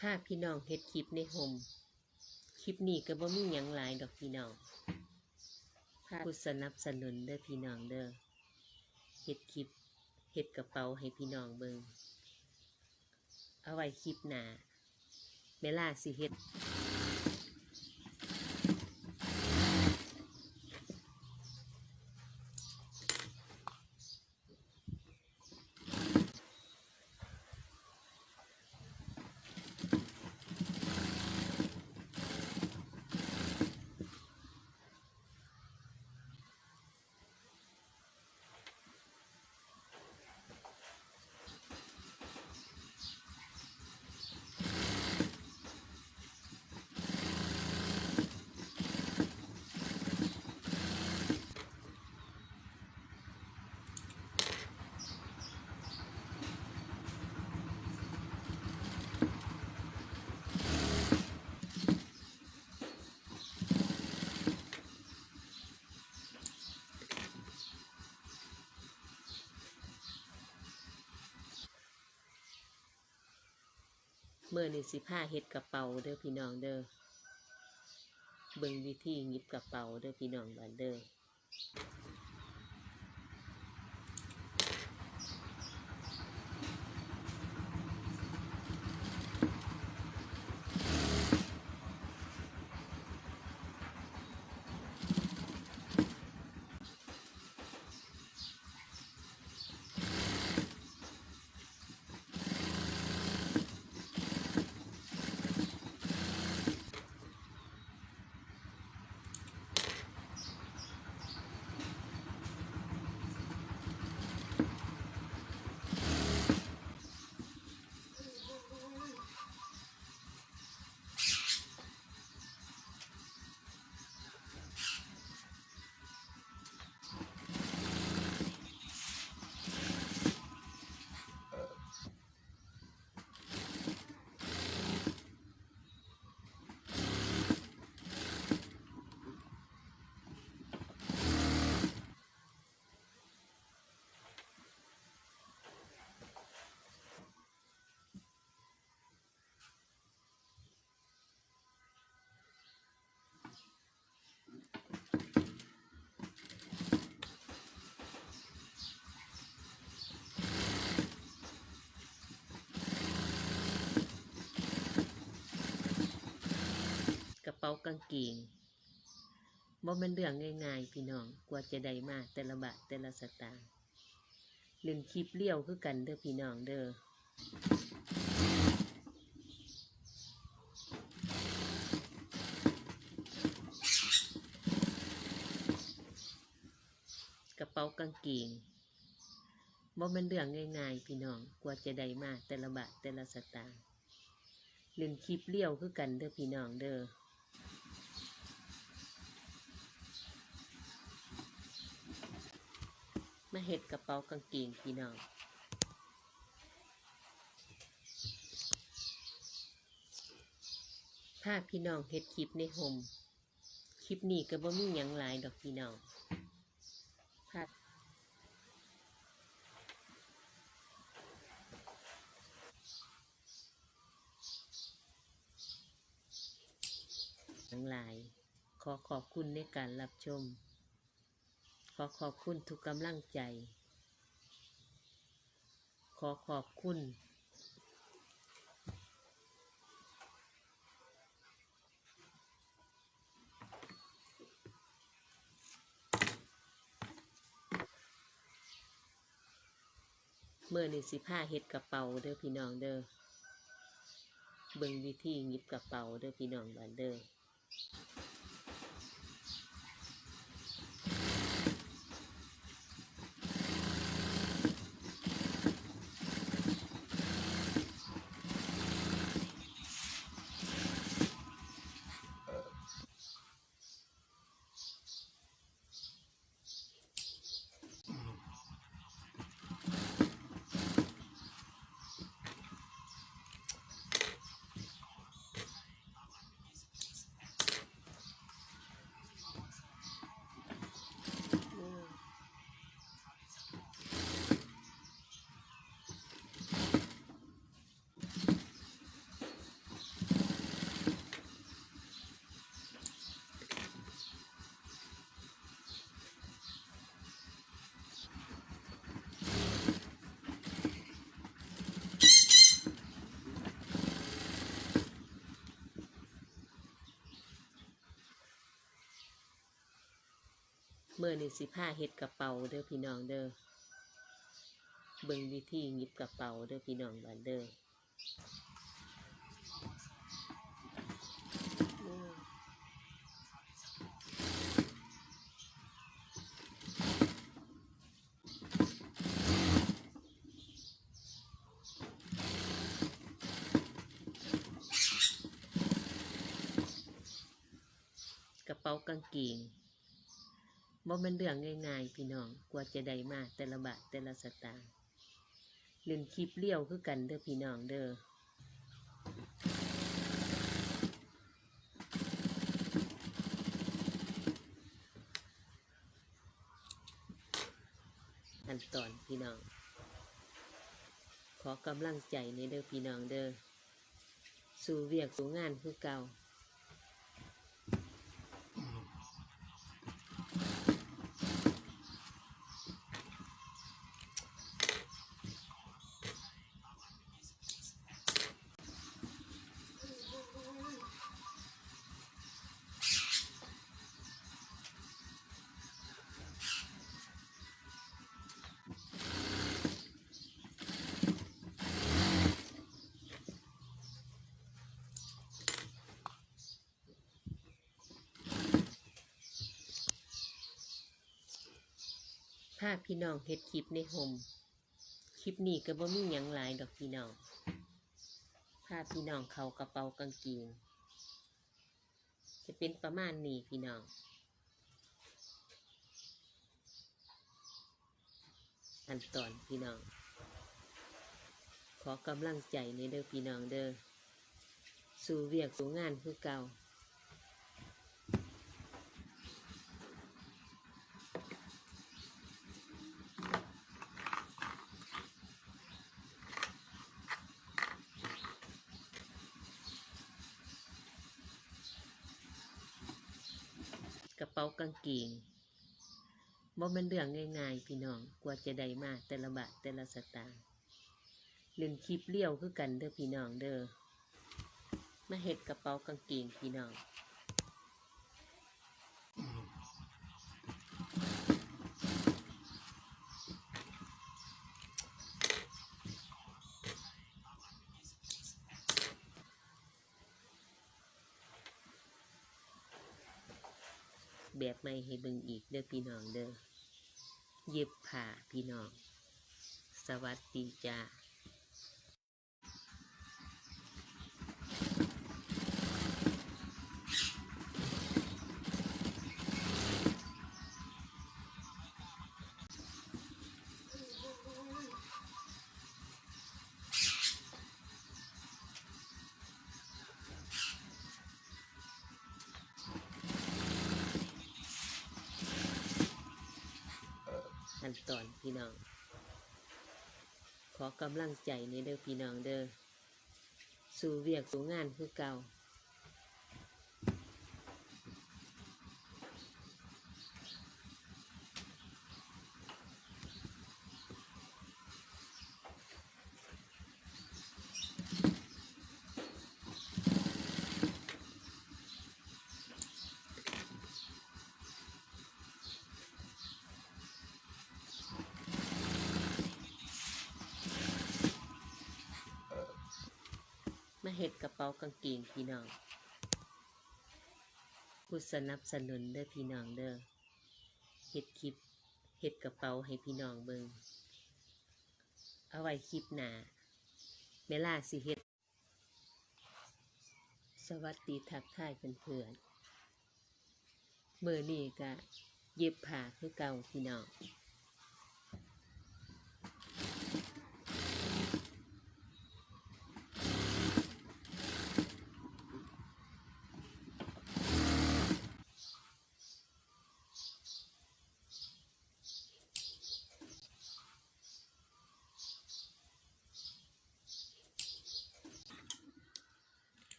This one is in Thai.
พาพี่น้องเฮ็ดคลิปในโฮมคลิปนี้ก็บ่มีหยังหลายดอกพี่น้องพาผู้สนับสนุนเด้อพี่น้องเด้อเฮ็ดคลิปเฮ็ดกระเป๋าให้พี่น้องเบิ่งเอาไว้คลิปหน้าเวลาสิเฮ็ด เมื่อนี่สิผ้าเฮ็ดกระเป๋าเด้อพี่น้องเด้อเบิ่งวิธีหยิบกระเป๋าเด้อพี่น้องบ้านเด้อ ป๋ากางเกงบ่แม่นเรื่องง่ายๆพี่น้องกว่าจะได้มาแต่ละบาทแต่ละสตางค์เล่นคลิปเลี้ยวคือกันเด้อพี่น้องเด้อกระเป๋ากางเกงบ่แม่นเรื่องง่ายๆพี่น้อง กว่าจะได้มาแต่ละบาทแต่ละสตางค์เล่นคลิปเลี้ยวคือกันเด้อพี่น้องเด้อ มาเฮ็ดกระเป๋ากางเกงพี่น้องพาพี่น้องเฮ็ดคลิปในโฮมคลิปนี้ก็บ่มีหยังหลายดอกพี่น้องพาทั้งหลายขอขอบคุณในการรับชม อขอบคุณทุกกำลังใจ ขอขอบคุณ เมื่อนี่สิผ้าเฮ็ดกระเป๋าเด้อพี่น้องเด้อเบิ่งวิธีหยิบกระเป๋าเด้อพี่น้องบ้านเด้อ มื่อนี่สิผ้าเฮ็ดกระเป๋าเด้อพี่น้องเด้อเบิ่งวิธีหยิบกระเป๋าเด้อพี่น้องบ้านเด้ออืมกระเป๋ากางเกง บ่แมันเรื่องง่ายๆพี่น้อง กว่าจะได้มาแต่ละบาทแต่ละสตางค์เล่นคลิปเลี้ยวคือกันเด้อพี่น้องเด้อขั้นตอนพี่น้อง ขอกำลังใจในเด้อพี่น้องเด้อ สู่เวียกสู่งานคือเก่าาพพี่น้องเฮ็ดคลิปในโฮมคลิปนี้ก็บ่มีหยังหลายดอกพี่น้องภาพพี่น้องเขากระเป๋ากางเกงจะเป็นประมาณนี้พี่น้องขั้นตอนพี่น้อง ขอกำลังใจในเด้อพี่น้องเด้อ สู่เวียกสู่งานคือเก่า ป๋ากางเกงบ่เป็นเรื่องง่ายๆพี่น้องกว่าจะได้มาแต่ละบาทแต่ละสตางค์เล่นคลิปเลี้ยวคือกันเด้อพี่น้องเด้อมาเห็ดกระเป๋ากางเกงพี่น้อง แบบไม่ให้เบิ่งอีกเด้อพี่น้องเด้อเย็บผ้าพี่น้อง สวัสดีจ้า ขั้นตอนพี่น้อง ขอกำลังใจในเด้อพี่น้องเด้อ สู่เวียกสู่งานคือเก่า เฮ็ดกระเป๋ากางเกงพี่น้องผู้สนับสนุนเด้อพี่น้องเด้อเฮ็ดคลิปเฮ็ดกระเป๋าให้พี่น้องเบิงเอาไว้คลิปหนาเวลาสิเฮ็ด สวัสดีทักทายเพื่อนๆเมื่อนี้ก็เย็บผ้าคือเก่าพี่น้อง